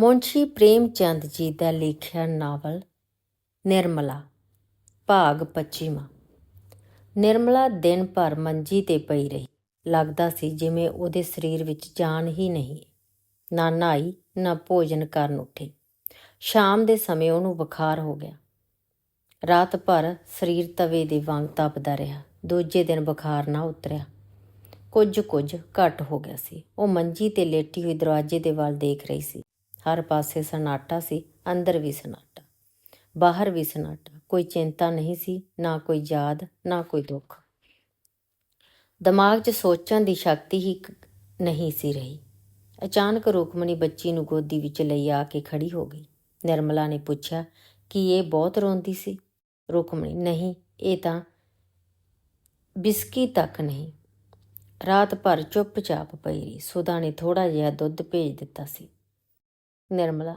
ਮੁਨਸ਼ੀ ਪ੍ਰੇਮ ਚੰਦ ਜੀ ਦਾ ਲਿਖਿਆ ਨਾਵਲ ਨਿਰਮਲਾ, ਭਾਗ 25ਵਾਂ ਨਿਰਮਲਾ ਦਿਨ ਭਰ ਮੰਜੀ ਤੇ ਪਈ ਰਹੀ। ਲੱਗਦਾ ਸੀ ਜਿਵੇਂ ਉਹਦੇ ਸਰੀਰ ਵਿੱਚ ਜਾਨ ਹੀ ਨਹੀਂ ਨਾ ਨਹਾਈ, ਨਾ ਭੋਜਨ ਕਰਨ ਉੱਠੀ। ਸ਼ਾਮ ਦੇ ਸਮੇਂ ਉਹਨੂੰ ਬੁਖਾਰ ਹੋ ਗਿਆ। ਰਾਤ ਭਰ ਸਰੀਰ ਤਵੇ ਦੇ ਵਾਂਗ ਤਪਦਾ ਰਿਹਾ। ਦੂਜੇ ਦਿਨ ਬੁਖਾਰ ਨਾ ਉਤਰਿਆ। ਕੁਝ ਕੁਝ ਘਟ ਹੋ ਗਿਆ ਸੀ। ਉਹ ਮੰਜੀ ਤੇ ਲੇਟੀ ਹੋਈ ਦਰਵਾਜ਼ੇ ਦੇ ਵੱਲ ਦੇਖ ਰਹੀ ਸੀ। ਹਰ ਪਾਸੇ ਸਨਾਟਾ ਸੀ, ਅੰਦਰ ਵੀ ਸਨਾਟਾ, ਬਾਹਰ ਵੀ ਸਨਾਟਾ, ਕੋਈ ਚਿੰਤਾ ਨਹੀਂ ਸੀ, ਨਾ ਕੋਈ ਯਾਦ, ਨਾ ਕੋਈ ਦੁੱਖ। ਦਿਮਾਗ 'ਚ ਸੋਚਣ ਦੀ ਸ਼ਕਤੀ ਹੀ ਨਹੀਂ ਸੀ ਰਹੀ। ਅਚਾਨਕ ਰੁਕਮਣੀ ਬੱਚੀ ਨੂੰ ਗੋਦੀ ਵਿੱਚ ਲਈ ਆ ਕੇ ਖੜੀ ਹੋ ਗਈ। ਨਿਰਮਲਾ ਨੇ ਪੁੱਛਿਆ, ਕਿ ਇਹ ਬਹੁਤ ਰੋਂਦੀ ਸੀ? ਰੁਕਮਣੀ, ਨਹੀਂ, ਇਹ ਤਾਂ ਬਿਸਕੀ ਤੱਕ ਨਹੀਂ। ਰਾਤ ਭਰ ਚੁੱਪਚਾਪ ਪਈ ਰਹੀ। ਸੁਧਾ ਨੇ ਥੋੜਾ ਜਿਹਾ ਦੁੱਧ ਭੇਜ ਦਿੱਤਾ ਸੀ। ਨਿਰਮਲਾ,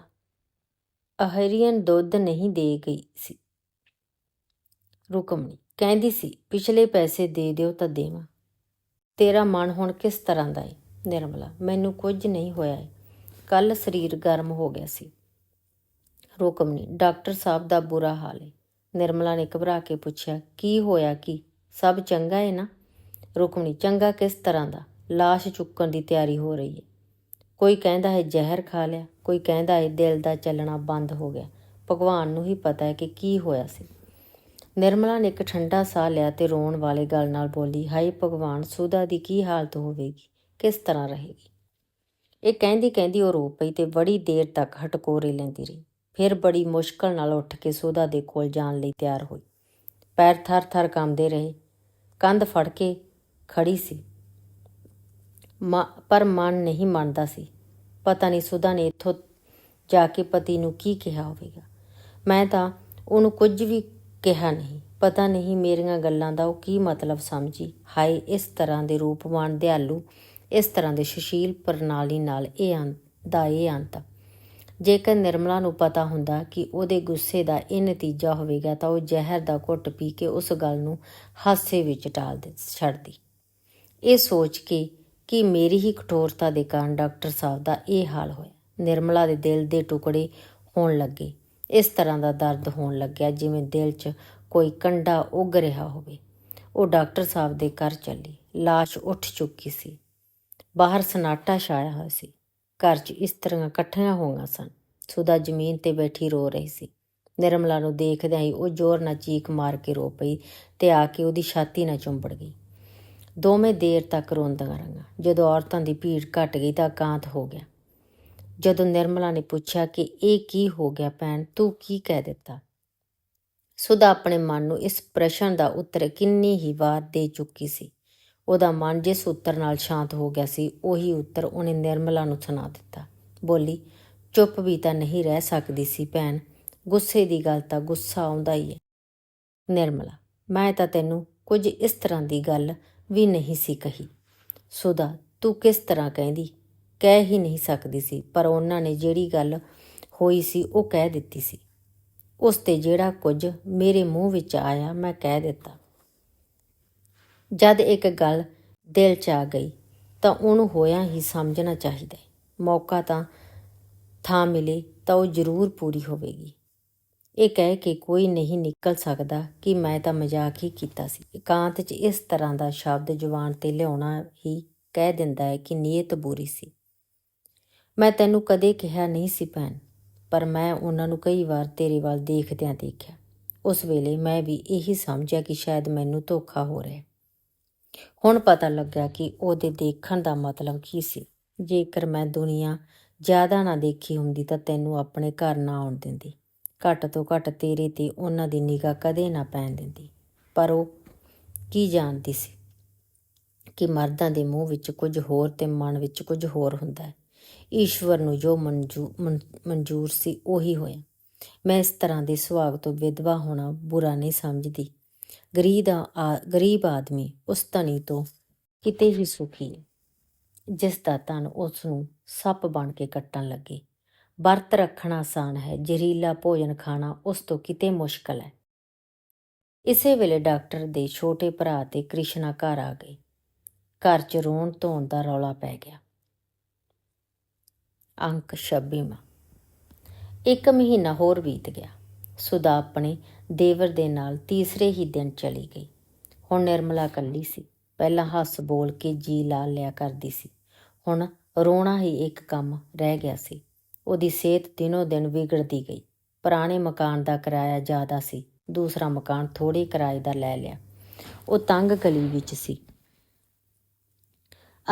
ਅਹਰੀਅਨ ਦੁੱਧ ਨਹੀਂ ਦੇ ਗਈ ਸੀ। ਰੁਕਮਣੀ ਕਹਿੰਦੀ ਸੀ, ਪਿਛਲੇ ਪੈਸੇ ਦੇ ਦਿਓ ਤਾਂ ਦੇਵਾਂ। ਤੇਰਾ ਮਨ ਹੁਣ ਕਿਸ ਤਰ੍ਹਾਂ ਦਾ ਹੈ ਨਿਰਮਲਾ, ਮੈਨੂੰ ਕੁਝ ਨਹੀਂ ਹੋਇਆ ਹੈ ਕੱਲ ਸਰੀਰ ਗਰਮ ਹੋ ਗਿਆ ਸੀ। ਰੁਕਮਣੀ, ਡਾਕਟਰ ਸਾਹਿਬ ਦਾ ਬੁਰਾ ਹਾਲ ਹੈ ਨਿਰਮਲਾ ਨੇ ਘਬਰਾ ਕੇ ਪੁੱਛਿਆ, ਕੀ ਹੋਇਆ ਕੀ? ਸਭ ਚੰਗਾ ਹੈ ਨਾ? ਰੁਕਮਣੀ, ਚੰਗਾ ਕਿਸ ਤਰ੍ਹਾਂ ਦਾ? ਲਾਸ਼ ਚੁੱਕਣ ਦੀ ਤਿਆਰੀ ਹੋ ਰਹੀ ਹੈ ਕੋਈ ਕਹਿੰਦਾ ਹੈ ਜ਼ਹਿਰ ਖਾ ਲਿਆ, ਕੋਈ ਕਹਿੰਦਾ ਹੈ ਦਿਲ ਦਾ ਚੱਲਣਾ ਬੰਦ ਹੋ ਗਿਆ। ਭਗਵਾਨ ਨੂੰ ਹੀ ਪਤਾ ਹੈ ਕਿ ਕੀ ਹੋਇਆ ਸੀ। ਨਿਰਮਲਾ ਨੇ ਇੱਕ ਠੰਡਾ ਸਾਹ ਲਿਆ ਤੇ ਰੋਣ ਵਾਲੇ ਗਲ ਨਾਲ ਬੋਲੀ, ਹਾਏ ਭਗਵਾਨ, ਸੁਦਾ ਦੀ ਕੀ ਹਾਲਤ ਹੋਵੇਗੀ? ਕਿਸ ਤਰ੍ਹਾਂ ਰਹੇਗੀ? ਇਹ ਕਹਿੰਦੀ ਕਹਿੰਦੀ ਉਹ ਰੋ ਪਈ ਤੇ ਬੜੀ ਦੇਰ ਤੱਕ ਹਟਕੋਰੇ ਲੈਂਦੀ ਰਹੀ। ਫਿਰ ਬੜੀ ਮੁਸ਼ਕਲ ਨਾਲ ਉੱਠ ਕੇ ਸੁਦਾ ਦੇ ਕੋਲ ਜਾਣ ਲਈ ਤਿਆਰ ਹੋਈ। ਪੈਰ ਥਰ-ਥਰ ਕੰਬਦੇ ਰਹੇ। ਕੰਧ ਫੜ ਕੇ ਖੜੀ ਸੀ। ਪਰ ਮਨ ਨਹੀਂ ਮੰਨਦਾ ਸੀ। ਪਤਾ ਨਹੀਂ ਸੁਧਾ ਨੇ ਇੱਥੋਂ ਜਾ ਕੇ ਪਤੀ ਨੂੰ ਕੀ ਕਿਹਾ ਹੋਵੇਗਾ। ਮੈਂ ਤਾਂ ਉਹਨੂੰ ਕੁਝ ਵੀ ਕਿਹਾ ਨਹੀਂ। ਪਤਾ ਨਹੀਂ ਮੇਰੀਆਂ ਗੱਲਾਂ ਦਾ ਉਹ ਕੀ ਮਤਲਬ ਸਮਝੀ। ਹਾਏ, ਇਸ ਤਰ੍ਹਾਂ ਦੇ ਰੂਪਵਾਨ ਦਿਆਲੂ, ਇਸ ਤਰ੍ਹਾਂ ਦੇ ਸੁਸ਼ੀਲ ਪ੍ਰਣਾਲੀ ਨਾਲ ਇਹ ਅੰਤ ਦਾ ਇਹ ਅੰਤ ਜੇਕਰ ਨਿਰਮਲਾ ਨੂੰ ਪਤਾ ਹੁੰਦਾ ਕਿ ਉਹਦੇ ਗੁੱਸੇ ਦਾ ਇਹ ਨਤੀਜਾ ਹੋਵੇਗਾ ਤਾਂ ਉਹ ਜ਼ਹਿਰ ਦਾ ਘੁੱਟ ਪੀ ਕੇ ਉਸ ਗੱਲ ਨੂੰ ਹਾਸੇ ਵਿੱਚ ਟਾਲ ਦੇ, ਛੱਡਦੀ। ਇਹ ਸੋਚ ਕੇ ਕਿ ਮੇਰੀ ਹੀ ਕਠੋਰਤਾ ਦੇ ਕਾਰਨ ਡਾਕਟਰ ਸਾਹਿਬ ਦਾ ਇਹ ਹਾਲ ਹੋਇਆ। ਨਿਰਮਲਾ ਦੇ ਦਿਲ ਦੇ ਟੁਕੜੇ ਹੋਣ ਲੱਗੇ। ਇਸ ਤਰ੍ਹਾਂ ਦਾ ਦਰਦ ਹੋਣ ਲੱਗਿਆ ਜਿਵੇਂ ਦਿਲ 'ਚ ਕੋਈ ਕੰਡਾ ਉੱਗ ਰਿਹਾ ਹੋਵੇ। ਉਹ ਡਾਕਟਰ ਸਾਹਿਬ ਦੇ ਘਰ ਚੱਲੀ। ਲਾਸ਼ ਉੱਠ ਚੁੱਕੀ ਸੀ। ਬਾਹਰ ਸਨਾਟਾ ਛਾਇਆ ਹੋਇਆ ਸੀ। ਘਰ 'ਚ ਇਸ ਤਰ੍ਹਾਂ ਇਕੱਠੀਆਂ ਹੋਈਆਂ ਸਨ। ਸੁਦਾ ਜ਼ਮੀਨ ਤੇ ਬੈਠੀ ਰੋ ਰਹੀ ਸੀ। ਨਿਰਮਲਾ ਨੂੰ ਦੇਖਦਿਆਂ ਹੀ ਉਹ ਜ਼ੋਰ ਨਾਲ ਚੀਕ ਮਾਰ ਕੇ ਰੋ ਪਈ ਤੇ ਆ ਕੇ ਉਹਦੀ ਛਾਤੀ ਨਾਲ ਚੁੰਬੜ ਗਈ। ਦੋਵੇਂ ਦੇਰ ਤੱਕ ਰੋਂਦੀਆਂ ਰਹੀਆਂ। ਜਦੋਂ ਔਰਤਾਂ ਦੀ ਭੀੜ ਘਟ ਗਈ ਤਾਂ ਕਾਂਤ ਹੋ ਗਿਆ। ਜਦੋਂ ਨਿਰਮਲਾ ਨੇ ਪੁੱਛਿਆ ਕਿ ਇਹ ਕੀ ਹੋ ਗਿਆ ਭੈਣ, ਤੂੰ ਕੀ ਕਹਿ ਦਿੱਤਾ? ਸੁਦਾ ਆਪਣੇ ਮਨ ਨੂੰ ਇਸ ਪ੍ਰਸ਼ਨ ਦਾ ਉੱਤਰ ਕਿੰਨੀ ਹੀ ਵਾਰ ਦੇ ਚੁੱਕੀ ਸੀ। ਉਹਦਾ ਮਨ ਜਿਸ ਉੱਤਰ ਨਾਲ ਸ਼ਾਂਤ ਹੋ ਗਿਆ ਸੀ, ਉਹੀ ਉੱਤਰ ਉਹਨੇ ਨਿਰਮਲਾ ਨੂੰ ਸੁਣਾ ਦਿੱਤਾ। ਬੋਲੀ, ਚੁੱਪ ਵੀ ਤਾਂ ਨਹੀਂ ਰਹਿ ਸਕਦੀ ਸੀ ਭੈਣ, ਗੁੱਸੇ ਦੀ ਗੱਲ ਤਾਂ ਗੁੱਸਾ ਆਉਂਦਾ ਹੀ ਹੈ। ਨਿਰਮਲਾ, ਮੈਂ ਤਾਂ ਤੈਨੂੰ ਕੁਝ ਇਸ ਤਰ੍ਹਾਂ ਦੀ ਗੱਲ ਵੀ ਨਹੀਂ ਸੀ ਕਹੀ। ਸੁਦਾ ਤੂੰ ਕਿਸ ਤਰ੍ਹਾਂ ਕਹਿੰਦੀ? ਕਹਿ ਹੀ ਨਹੀਂ ਸਕਦੀ ਸੀ, ਪਰ ਉਹਨਾਂ ਨੇ ਜਿਹੜੀ ਗੱਲ ਹੋਈ ਸੀ, ਉਹ ਕਹਿ ਦਿੱਤੀ ਸੀ। ਉਸ ਤੇ ਜਿਹੜਾ ਕੁਝ ਮੇਰੇ ਮੂੰਹ ਵਿੱਚ ਆਇਆ, ਮੈਂ ਕਹਿ ਦਿੱਤਾ। ਜਦ ਇੱਕ ਗੱਲ ਦਿਲ 'ਚ ਆ ਗਈ, ਤਾਂ ਉਹਨੂੰ ਹੋਇਆ ਹੀ ਸਮਝਣਾ ਚਾਹੀਦਾ ਮੌਕਾ ਤਾਂ ਥਾਂ ਮਿਲੇ, ਤਾਂ ਉਹ ਜ਼ਰੂਰ ਪੂਰੀ ਹੋਵੇਗੀ। ਇਹ ਕਹਿ ਕੇ ਕੋਈ ਨਹੀਂ ਨਿਕਲ ਸਕਦਾ ਕਿ ਮੈਂ ਤਾਂ ਮਜ਼ਾਕ ਹੀ ਕੀਤਾ ਸੀ। ਇਕਾਂਤ 'ਚ ਇਸ ਤਰ੍ਹਾਂ ਦਾ ਸ਼ਬਦ ਜ਼ੁਬਾਨ ਤੇ ਲਿਆਉਣਾ ਹੀ ਕਹਿ ਦਿੰਦਾ ਹੈ ਕਿ ਨੀਅਤ ਬੁਰੀ ਸੀ। ਮੈਂ ਤੈਨੂੰ ਕਦੇ ਕਿਹਾ ਨਹੀਂ ਸੀ ਭੈਣ, ਪਰ ਮੈਂ ਉਹਨਾਂ ਨੂੰ ਕਈ ਵਾਰ ਤੇਰੇ ਵੱਲ ਦੇਖਦਿਆਂ ਦੇਖਿਆ। ਉਸ ਵੇਲੇ ਮੈਂ ਵੀ ਇਹੀ ਸਮਝਿਆ ਕਿ ਸ਼ਾਇਦ ਮੈਨੂੰ ਧੋਖਾ ਹੋ ਰਿਹਾ ਹੁਣ ਪਤਾ ਲੱਗਿਆ ਕਿ ਉਹਦੇ ਦੇਖਣ ਦਾ ਮਤਲਬ ਕੀ ਸੀ। ਜੇਕਰ ਮੈਂ ਦੁਨੀਆ ਜ਼ਿਆਦਾ ਨਾ ਦੇਖੀ ਹੁੰਦੀ ਤਾਂ ਤੈਨੂੰ ਆਪਣੇ ਘਰ ਨਾ ਆਉਣ ਦਿੰਦੀ। ਘੱਟ ਤੋਂ ਘੱਟ ਤੇਰੇ ਤੇ ਉਹਨਾਂ ਦੀ ਨਿਗਾਹ ਕਦੇ ਨਾ ਪੈਣ ਦਿੰਦੀ। ਪਰ ਉਹ ਕੀ ਜਾਣਦੀ ਸੀ ਕਿ ਮਰਦਾਂ ਦੇ ਮੂੰਹ ਵਿੱਚ ਕੁਝ ਹੋਰ ਤੇ ਮਨ ਵਿੱਚ ਕੁਝ ਹੋਰ ਹੁੰਦਾ ਹੈ। ਈਸ਼ਵਰ ਨੂੰ ਜੋ ਮਨਜੂ- ਮਨ- ਮਨਜ਼ੂਰ ਸੀ ਉਹੀ ਹੋਇਆ। ਮੈਂ ਇਸ ਤਰ੍ਹਾਂ ਦੇ ਸੁਹਾਗ ਤੋਂ ਵਿਧਵਾ ਹੋਣਾ ਬੁਰਾ ਨਹੀਂ ਸਮਝਦੀ। ਗਰੀਬ ਆ, ਆ- ਗਰੀਬ ਆਦਮੀ ਉਸ ਧਨੀ ਤੋਂ ਕਿਤੇ ਵੀ ਸੁਖੀ ਹੈ ਜਿਸ ਦਾ ਤਨ ਉਸ ਨੂੰ ਸੱਪ ਬਣ ਕੇ ਕੱਟਣ ਲੱਗੇ। ਵਰਤ ਰੱਖਣਾ ਆਸਾਨ ਹੈ, ਜ਼ਹਿਰੀਲਾ ਭੋਜਨ ਖਾਣਾ ਉਸ ਤੋਂ ਕਿਤੇ ਮੁਸ਼ਕਲ ਹੈ। ਇਸੇ ਵੇਲੇ ਡਾਕਟਰ ਦੇ ਛੋਟੇ ਭਰਾ ਤੇ ਕ੍ਰਿਸ਼ਨਾ ਘਰ ਆ ਗਏ। ਘਰ 'ਚ ਰੋਣ ਧੋਣ ਦਾ ਰੌਲਾ ਪੈ ਗਿਆ। ਅੰਕ 26ਵਾਂ ਇੱਕ ਮਹੀਨਾ ਹੋਰ ਬੀਤ ਗਿਆ। ਸੁਦਾ ਆਪਣੇ ਦੇਵਰ ਦੇ ਨਾਲ ਤੀਸਰੇ ਹੀ ਦਿਨ ਚਲੀ ਗਈ। ਹੁਣ ਨਿਰਮਲਾ ਕੱਲੀ ਸੀ। ਪਹਿਲਾਂ ਹੱਸ ਬੋਲ ਕੇ ਜੀ ਲਾ ਲਿਆ ਕਰਦੀ ਸੀ। ਹੁਣ ਰੋਣਾ ਹੀ ਇੱਕ ਕੰਮ ਰਹਿ ਗਿਆ ਸੀ। ਉਹਦੀ ਸਿਹਤ ਦਿਨੋ ਦਿਨ ਵਿਗੜਦੀ ਗਈ। ਪੁਰਾਣੇ ਮਕਾਨ ਦਾ ਕਿਰਾਇਆ ਜ਼ਿਆਦਾ ਸੀ। ਦੂਸਰਾ ਮਕਾਨ ਥੋੜੇ ਕਿਰਾਏ ਦਾ ਲੈ ਲਿਆ। ਉਹ ਤੰਗ ਗਲੀ ਵਿੱਚ ਸੀ।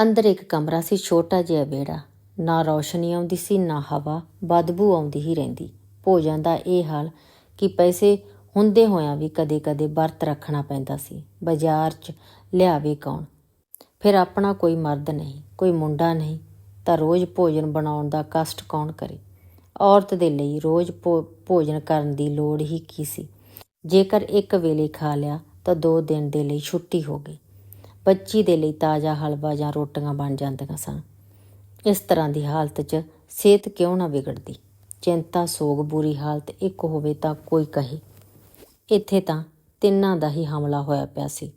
ਅੰਦਰ ਇੱਕ ਕਮਰਾ ਸੀ, ਛੋਟਾ ਜਿਹਾ ਵਿਹੜਾ। ਨਾ ਰੌਸ਼ਨੀ ਆਉਂਦੀ ਸੀ, ਨਾ ਹਵਾ, ਬਦਬੂ ਆਉਂਦੀ ਹੀ ਰਹਿੰਦੀ। ਭੋਜਨ ਦਾ ਇਹ ਹਾਲ ਕਿ ਪੈਸੇ ਹੁੰਦੇ ਹੋਇਆਂ ਵੀ ਕਦੇ-ਕਦੇ ਵਰਤ ਰੱਖਣਾ ਪੈਂਦਾ ਸੀ। ਬਾਜ਼ਾਰ 'ਚ ਲਿਆਵੇ ਕੌਣ? ਫਿਰ ਆਪਣਾ ਕੋਈ ਮਰਦ ਨਹੀਂ, ਕੋਈ ਮੁੰਡਾ ਨਹੀਂ। ਤਾਂ ਰੋਜ਼ ਭੋਜਨ ਬਣਾਉਣ ਦਾ ਕਸ਼ਟ ਕੌਣ ਕਰੇ? ਔਰਤ ਦੇ ਲਈ ਰੋਜ਼ ਭੋ- ਭੋਜਨ ਕਰਨ ਦੀ ਲੋੜ ਹੀ ਕੀ ਸੀ? ਜੇਕਰ ਇੱਕ ਵੇਲੇ ਖਾ ਲਿਆ ਤਾਂ ਦੋ ਦਿਨ ਦੇ ਲਈ ਛੁੱਟੀ ਹੋ ਗਈ। ਬੱਚੀ ਦੇ ਲਈ ਤਾਜ਼ਾ ਹਲਵਾ ਜਾਂ ਰੋਟੀਆਂ ਬਣ ਜਾਂਦੀਆਂ ਸਨ। ਇਸ ਤਰ੍ਹਾਂ ਦੀ ਹਾਲਤ 'ਚ ਸਿਹਤ ਕਿਉਂ ਨਾ ਵਿਗੜਦੀ? ਚਿੰਤਾ, ਸੋਗ, ਬੁਰੀ ਹਾਲਤ ਇੱਕ ਹੋਵੇ ਤਾਂ ਕੋਈ ਕਹੇ। ਇੱਥੇ ਤਾਂ ਤਿੰਨਾਂ ਦਾ ਹੀ ਹਮਲਾ ਹੋਇਆ ਪਿਆ ਸੀ।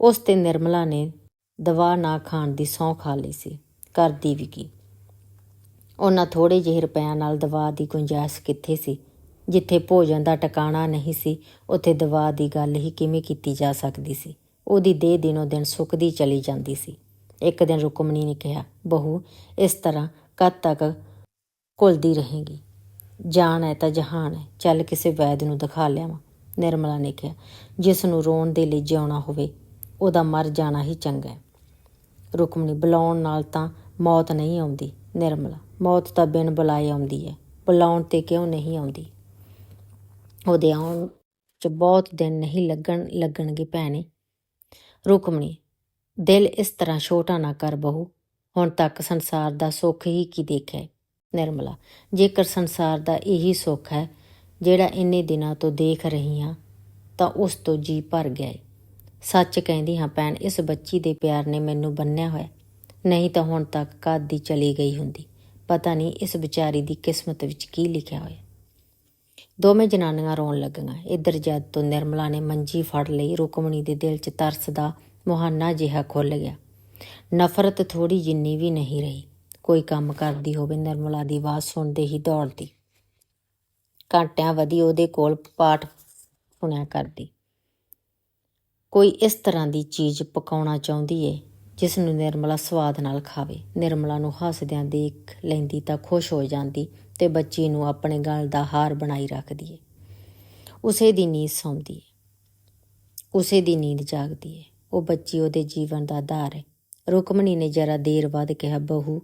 ਉਸ ਤੇ ਨਿਰਮਲਾ ਨੇ ਦਵਾ ਨਾ ਖਾਣ ਦੀ ਸਹੁੰ ਖਾ ਲਈ ਸੀ। ਕਰਦੀ ਵੀ ਕੀ। ਉਹਨਾਂ ਥੋੜੇ ਜਿਹੇ ਰੁਪਿਆਂ ਨਾਲ ਦਵਾ ਦੀ ਗੁੰਜਾਇਸ਼ ਕਿੱਥੇ ਸੀ? ਜਿੱਥੇ ਭੋਜਨ ਦਾ ਟਿਕਾਣਾ ਨਹੀਂ ਸੀ, ਉੱਥੇ ਦਵਾ ਦੀ ਗੱਲ ਹੀ ਕਿਵੇਂ ਕੀਤੀ ਜਾ ਸਕਦੀ ਸੀ? ਉਹਦੀ ਦੇਹ ਦਿਨੋ ਦਿਨ ਸੁੱਕਦੀ ਚਲੀ ਜਾਂਦੀ ਸੀ। ਇੱਕ ਦਿਨ ਰੁਕਮਣੀ ਨੇ ਕਿਹਾ, ਬਹੂ, ਇਸ ਤਰ੍ਹਾਂ ਕਦ ਤੱਕ ਘੁਲਦੀ ਰਹੇਗੀ? ਜਾਨ ਹੈ ਤਾਂ ਜਹਾਨ ਹੈ, ਚੱਲ ਕਿਸੇ ਵੈਦ ਨੂੰ ਦਿਖਾ ਲਿਆਵਾਂ। ਨਿਰਮਲਾ ਨੇ ਕਿਹਾ, ਜਿਸ ਨੂੰ ਰੋਣ ਦੇ ਲਈ ਜਿਉਣਾ ਹੋਵੇ, ਉਹਦਾ ਮਰ ਜਾਣਾ ਹੀ ਚੰਗਾ ਹੈ। ਰੁਕਮਣੀ ਬੁਲਾਉਣ ਨਾਲ ਤਾਂ ਮੌਤ ਨਹੀਂ ਆਉਂਦੀ, ਨਿਰਮਲਾ। ਮੌਤ ਤਾਂ ਬਿਨ ਬੁਲਾਏ ਆਉਂਦੀ ਹੈ। ਬੁਲਾਉਣ ਤੇ ਕਿਉਂ ਨਹੀਂ ਆਉਂਦੀ? ਉਹਦੇ ਆਉਣ ਚ ਬਹੁਤ ਦਿਨ ਨਹੀਂ ਲੱਗਣ, ਲੱਗਣਗੇ ਭੈਣੇ। ਰੁਕਮਣੀ ਦਿਲ ਇਸ ਤਰ੍ਹਾਂ ਛੋਟਾ ਨਾ ਕਰ ਬਹੂ। ਹੁਣ ਤੱਕ ਸੰਸਾਰ ਦਾ ਸੁੱਖ ਹੀ ਕੀ ਦੇਖਿਆ ਨਿਰਮਲਾ, ਜੇਕਰ ਸੰਸਾਰ ਦਾ ਇਹੀ ਸੁੱਖ ਹੈ, ਜਿਹੜਾ ਇੰਨੇ ਦਿਨਾਂ ਤੋਂ ਦੇਖ ਰਹੀ ਹਾਂ, ਤਾਂ ਉਸ ਤੋਂ ਜੀ ਭਰ ਗਿਆ ਏ। ਸੱਚ ਕਹਿੰਦੀ ਹਾਂ ਭੈਣ, ਇਸ ਬੱਚੀ ਦੇ ਪਿਆਰ ਨੇ ਮੈਨੂੰ ਬੰਨਿਆ ਹੋਇਆ। ਨਹੀਂ ਤਾਂ ਹੁਣ ਤੱਕ ਕਦ ਦੀ ਚਲੀ ਗਈ ਹੁੰਦੀ। ਪਤਾ ਨਹੀਂ ਇਸ ਵਿਚਾਰੀ ਦੀ ਕਿਸਮਤ ਵਿੱਚ ਕੀ ਲਿਖਿਆ ਹੋਇਆ। ਦੋਵੇਂ ਜਨਾਨੀਆਂ ਰੋਣ ਲੱਗੀਆਂ। ਇੱਧਰ ਜਦ ਤੋਂ ਨਿਰਮਲਾ ਨੇ ਮੰਜੀ ਫੜ ਲਈ, ਰੁਕਮਣੀ ਦੇ ਦਿਲ 'ਚ ਤਰਸ ਦਾ ਮੁਹਾਨਾ ਜਿਹਾ ਖੁੱਲ ਗਿਆ। ਨਫ਼ਰਤ ਥੋੜੀ ਜਿੰਨੀ ਵੀ ਨਹੀਂ ਰਹੀ। ਕੋਈ ਕੰਮ ਕਰਦੀ ਹੋਵੇ ਨਿਰਮਲਾ ਦੀ ਆਵਾਜ਼ ਸੁਣਦੇ ਹੀ ਦੌੜਦੀ। ਘੰਟਿਆਂ ਵਧੀ ਉਹਦੇ ਕੋਲ ਪਾਠ ਸੁਣਿਆ ਕਰਦੀ। ਕੋਈ ਇਸ ਤਰ੍ਹਾਂ ਦੀ ਚੀਜ਼ ਪਕਾਉਣਾ ਚਾਹੁੰਦੀ ਏ? ਜਿਸ ਨੂੰ ਨਿਰਮਲਾ ਸਵਾਦ ਨਾਲ ਖਾਵੇ। ਨਿਰਮਲਾ ਨੂੰ ਹੱਸਦਿਆਂ ਦੇਖ ਲੈਂਦੀ ਤਾਂ ਖੁਸ਼ ਹੋ ਜਾਂਦੀ ਤੇ ਬੱਚੀ ਨੂੰ ਆਪਣੇ ਗਲ ਦਾ ਹਾਰ ਬਣਾਈ ਰੱਖਦੀ ਏ। ਉਸੇ ਦੀ ਨੀਂਦ ਸੌਂਦੀ ਏ। ਉਸੇ ਦੀ ਨੀਂਦ ਜਾਗਦੀ ਏ। ਉਹ ਬੱਚੀ ਉਹਦੇ ਜੀਵਨ ਦਾ ਆਧਾਰ ਹੈ ਰੁਕਮਣੀ ਨੇ ਜਰਾ ਦੇਰ ਬਾਅਦ ਕਿਹਾ, ਬਹੂ,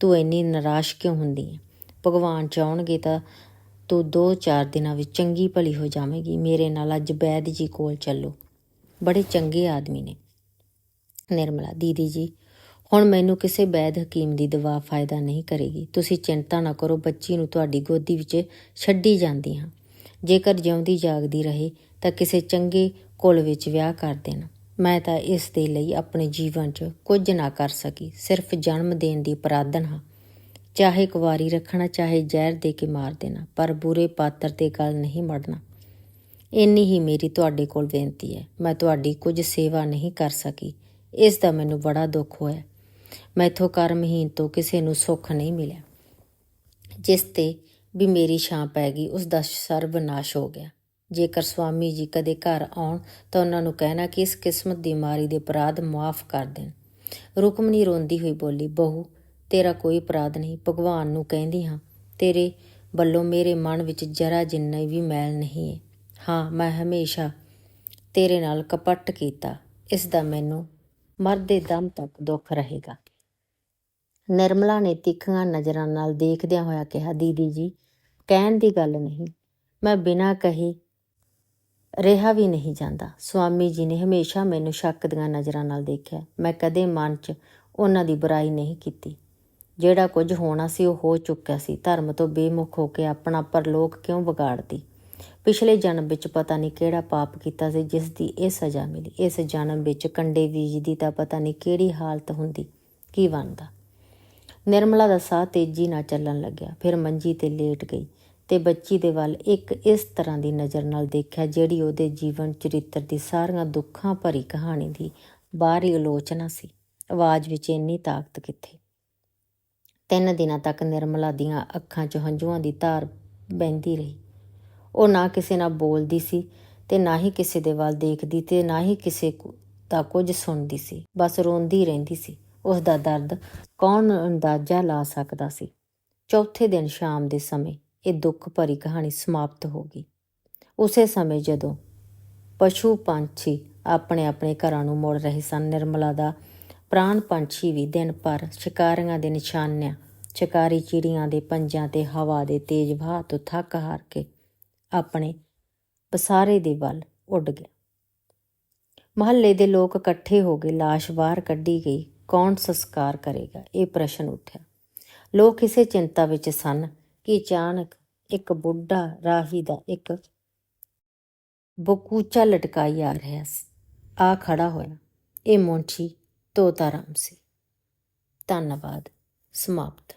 ਤੂੰ ਇੰਨੀ ਨਿਰਾਸ਼ ਕਿਉਂ ਹੁੰਦੀ ਹੈ ਭਗਵਾਨ ਚਾਹਣਗੇ ਤਾਂ ਤੂੰ 2-4 ਦਿਨਾਂ ਵਿੱਚ ਚੰਗੀ ਭਲੀ ਹੋ ਜਾਵੇਂਗੀ। ਮੇਰੇ ਨਾਲ ਅੱਜ ਬੈਦ ਜੀ ਕੋਲ ਚੱਲੋ। ਬੜੇ ਚੰਗੇ ਆਦਮੀ ਨੇ। ਨਿਰਮਲਾ, ਦੀਦੀ ਜੀ, ਹੁਣ ਮੈਨੂੰ ਕਿਸੇ ਵੈਦ ਹਕੀਮ ਦੀ ਦਵਾ ਫਾਇਦਾ ਨਹੀਂ ਕਰੇਗੀ। ਤੁਸੀਂ ਚਿੰਤਾ ਨਾ ਕਰੋ, ਬੱਚੀ ਨੂੰ ਤੁਹਾਡੀ ਗੋਦੀ ਵਿੱਚ ਛੱਡੀ ਜਾਂਦੀ ਹਾਂ ਜੇਕਰ ਜਿਉਂਦੀ ਜਾਗਦੀ ਰਹੇ, ਤਾਂ ਕਿਸੇ ਚੰਗੇ ਕੁਲ ਵਿੱਚ ਵਿਆਹ ਕਰ ਦੇਣਾ। ਮੈਂ ਤਾਂ ਇਸ ਦੇ ਲਈ ਆਪਣੇ ਜੀਵਨ 'ਚ ਕੁਝ ਨਾ ਕਰ ਸਕੀ, ਸਿਰਫ ਜਨਮ ਦੇਣ ਦੀ ਪ੍ਰਾਰਥਨਾ ਹਾਂ। ਚਾਹੇ ਕੁਵਾਰੀ ਰੱਖਣਾ, ਚਾਹੇ ਜ਼ਹਿਰ ਦੇ ਕੇ ਮਾਰ ਦੇਣਾ, ਪਰ ਬੁਰੇ ਪਾਤਰ ਤੇ ਗੱਲ ਨਹੀਂ ਮੜਨਾ। ਇੰਨੀ ਹੀ ਮੇਰੀ ਤੁਹਾਡੇ ਕੋਲ ਬੇਨਤੀ ਹੈ। ਮੈਂ ਤੁਹਾਡੀ ਕੁਝ ਸੇਵਾ ਨਹੀਂ ਕਰ ਸਕੀ। ਇਸ ਦਾ ਮੈਨੂੰ ਬੜਾ ਦੁੱਖ ਹੋਇਆ। ਮੈਥੋਂ ਕਰਮਹੀਨ ਤੋਂ ਕਿਸੇ ਨੂੰ ਸੁੱਖ ਨਹੀਂ ਮਿਲਿਆ, ਜਿਸ ਤੇ ਵੀ ਮੇਰੀ ਛਾਂ ਪੈ ਗਈ ਉਸ ਦਾ ਸਰਵਨਾਸ਼ ਹੋ ਗਿਆ। ਜੇਕਰ ਸਵਾਮੀ ਜੀ ਕਦੇ ਘਰ ਆਉਣ, ਤਾਂ ਉਹਨਾਂ ਨੂੰ ਕਹਿਣਾ ਕਿ ਇਸ ਕਿਸਮਤ ਦੀ ਮਾਰੀ ਦੇ ਅਪਰਾਧ ਮਾਫ ਕਰ ਦੇਣ। ਰੁਕਮਨੀ ਰੋਂਦੀ ਹੋਈ ਬੋਲੀ, ਬਹੂ, ਤੇਰਾ ਕੋਈ ਅਪਰਾਧ ਨਹੀਂ। ਭਗਵਾਨ ਨੂੰ ਕਹਿੰਦੀ ਹਾਂ, ਤੇਰੇ ਵੱਲੋਂ ਮੇਰੇ ਮਨ ਵਿੱਚ ਜਰਾ ਜਿੰਨਾ ਵੀ ਮੈਲ ਨਹੀਂ ਹੈ ਹਾਂ, ਮੈਂ ਹਮੇਸ਼ਾ ਤੇਰੇ ਨਾਲ ਕਪੱਟ ਕੀਤਾ। ਇਸ ਦਾ ਮੈਨੂੰ ਮਰ ਦੇ ਦਮ ਤੱਕ ਦੁੱਖ ਰਹੇਗਾ। ਨਿਰਮਲਾ ਨੇ ਤਿੱਖੀਆਂ ਨਜ਼ਰਾਂ ਨਾਲ ਦੇਖਦਿਆਂ ਹੋਇਆ ਕਿਹਾ, ਦੀਦੀ ਜੀ, ਕਹਿਣ ਦੀ ਗੱਲ ਨਹੀਂ। ਮੈਂ ਬਿਨਾਂ ਕਹੇ ਰਿਹਾ ਵੀ ਨਹੀਂ ਜਾਂਦਾ। ਸਵਾਮੀ ਜੀ ਨੇ ਹਮੇਸ਼ਾ ਮੈਨੂੰ ਸ਼ੱਕ ਦੀਆਂ ਨਜ਼ਰਾਂ ਨਾਲ ਦੇਖਿਆ। ਮੈਂ ਕਦੇ ਮਨ 'ਚ ਉਹਨਾਂ ਦੀ ਬੁਰਾਈ ਨਹੀਂ ਕੀਤੀ। ਜਿਹੜਾ ਕੁਝ ਹੋਣਾ ਸੀ ਉਹ ਹੋ ਚੁੱਕਿਆ ਸੀ। ਧਰਮ ਤੋਂ ਬੇਮੁਖ ਹੋ ਕੇ ਆਪਣਾ ਪਰਲੋਕ ਕਿਉਂ ਵਿਗਾੜਦੀ? ਪਿਛਲੇ ਜਨਮ ਵਿੱਚ ਪਤਾ ਨਹੀਂ ਕਿਹੜਾ ਪਾਪ ਕੀਤਾ ਸੀ, ਜਿਸ ਦੀ ਇਹ ਸਜ਼ਾ ਮਿਲੀ। ਇਸ ਜਨਮ ਵਿੱਚ ਕੰਡੇ ਬੀਜਦੀ ਤਾਂ ਪਤਾ ਨਹੀਂ ਕਿਹੜੀ ਹਾਲਤ ਹੁੰਦੀ, ਕੀ ਬਣਦਾ। ਨਿਰਮਲਾ ਦਾ ਸਾਹ ਤੇਜ਼ੀ ਨਾਲ ਚੱਲਣ ਲੱਗਿਆ। ਫਿਰ ਮੰਜੀ ਤੇ ਲੇਟ ਗਈ ਤੇ ਬੱਚੀ ਦੇ ਵੱਲ ਇੱਕ ਇਸ ਤਰ੍ਹਾਂ ਦੀ ਨਜ਼ਰ ਨਾਲ ਦੇਖਿਆ, ਜਿਹੜੀ ਉਹਦੇ ਜੀਵਨ ਚਰਿੱਤਰ ਦੀ ਸਾਰੀਆਂ ਦੁੱਖਾਂ ਭਰੀ ਕਹਾਣੀ ਦੀ ਬਾਹਰੀ ਆਲੋਚਨਾ ਸੀ। ਆਵਾਜ਼ ਵਿੱਚ ਇੰਨੀ ਤਾਕਤ ਕਿੱਥੇ? ਤਿੰਨ ਦਿਨਾਂ ਤੱਕ ਨਿਰਮਲਾ ਦੀਆਂ ਅੱਖਾਂ 'ਚ ਹੰਝੂਆਂ ਦੀ ਧਾਰ ਬਹਿੰਦੀ ਰਹੀ। ਉਹ ਨਾ ਕਿਸੇ ਨਾਲ ਬੋਲਦੀ ਸੀ ਤੇ ਨਾ ਹੀ ਕਿਸੇ ਦੇ ਵੱਲ ਦੇਖਦੀ ਤੇ ਨਾ ਹੀ ਕਿਸੇ ਦਾ ਕੁਝ ਸੁਣਦੀ ਸੀ। ਬਸ ਰੋਂਦੀ ਰਹਿੰਦੀ ਸੀ। ਉਸ ਦਾ ਦਰਦ ਕੌਣ ਅੰਦਾਜ਼ਾ ਲਾ ਸਕਦਾ ਸੀ? ਚੌਥੇ ਦਿਨ ਸ਼ਾਮ ਦੇ ਸਮੇਂ ਇਹ ਦੁੱਖ ਭਰੀ ਕਹਾਣੀ ਸਮਾਪਤ ਹੋ ਗਈ। ਉਸੇ ਸਮੇਂ ਜਦੋਂ ਪਸ਼ੂ ਪੰਛੀ ਆਪਣੇ ਆਪਣੇ ਘਰਾਂ ਨੂੰ ਮੁੜ ਰਹੇ ਸਨ, ਨਿਰਮਲਾ ਦਾ ਪ੍ਰਾਣ ਪੰਛੀ ਵੀ ਦਿਨ ਭਰ ਸ਼ਿਕਾਰੀਆਂ ਦੇ ਨਿਸ਼ਾਨਿਆਂ, ਸ਼ਿਕਾਰੀ ਚਿੜੀਆਂ ਦੇ ਪੰਜਾਂ ਤੇ ਹਵਾ ਦੇ ਤੇਜ਼ ਵਹਾਅ ਤੋਂ ਥੱਕ ਹਾਰ ਕੇ ਆਪਣੇ ਪਸਾਰੇ ਦੇ ਵੱਲ ਉੱਡ ਗਿਆ। ਮਹੱਲੇ ਦੇ ਲੋਕ ਇਕੱਠੇ ਹੋ ਗਏ ਲਾਸ਼ ਬਾਹਰ ਕੱਢੀ ਗਈ। ਕੌਣ ਸੰਸਕਾਰ ਕਰੇਗਾ? ਇਹ ਪ੍ਰਸ਼ਨ ਉੱਠਿਆ। ਲੋਕ ਇਸੇ ਚਿੰਤਾ ਵਿੱਚ ਸਨ ਕਿ ਅਚਾਨਕ ਇੱਕ ਬੁੱਢਾ ਰਾਹੀ ਦਾ ਇੱਕ ਬਕੂਚਾ ਲਟਕਾਈ ਆ ਰਿਹਾ ਸੀ। ਆ ਖੜਾ ਹੋਇਆ। ਇਹ ਮੁੰਸ਼ੀ ਤੋਤਾ ਸੀ। ਧੰਨਵਾਦ। ਸਮਾਪਤ।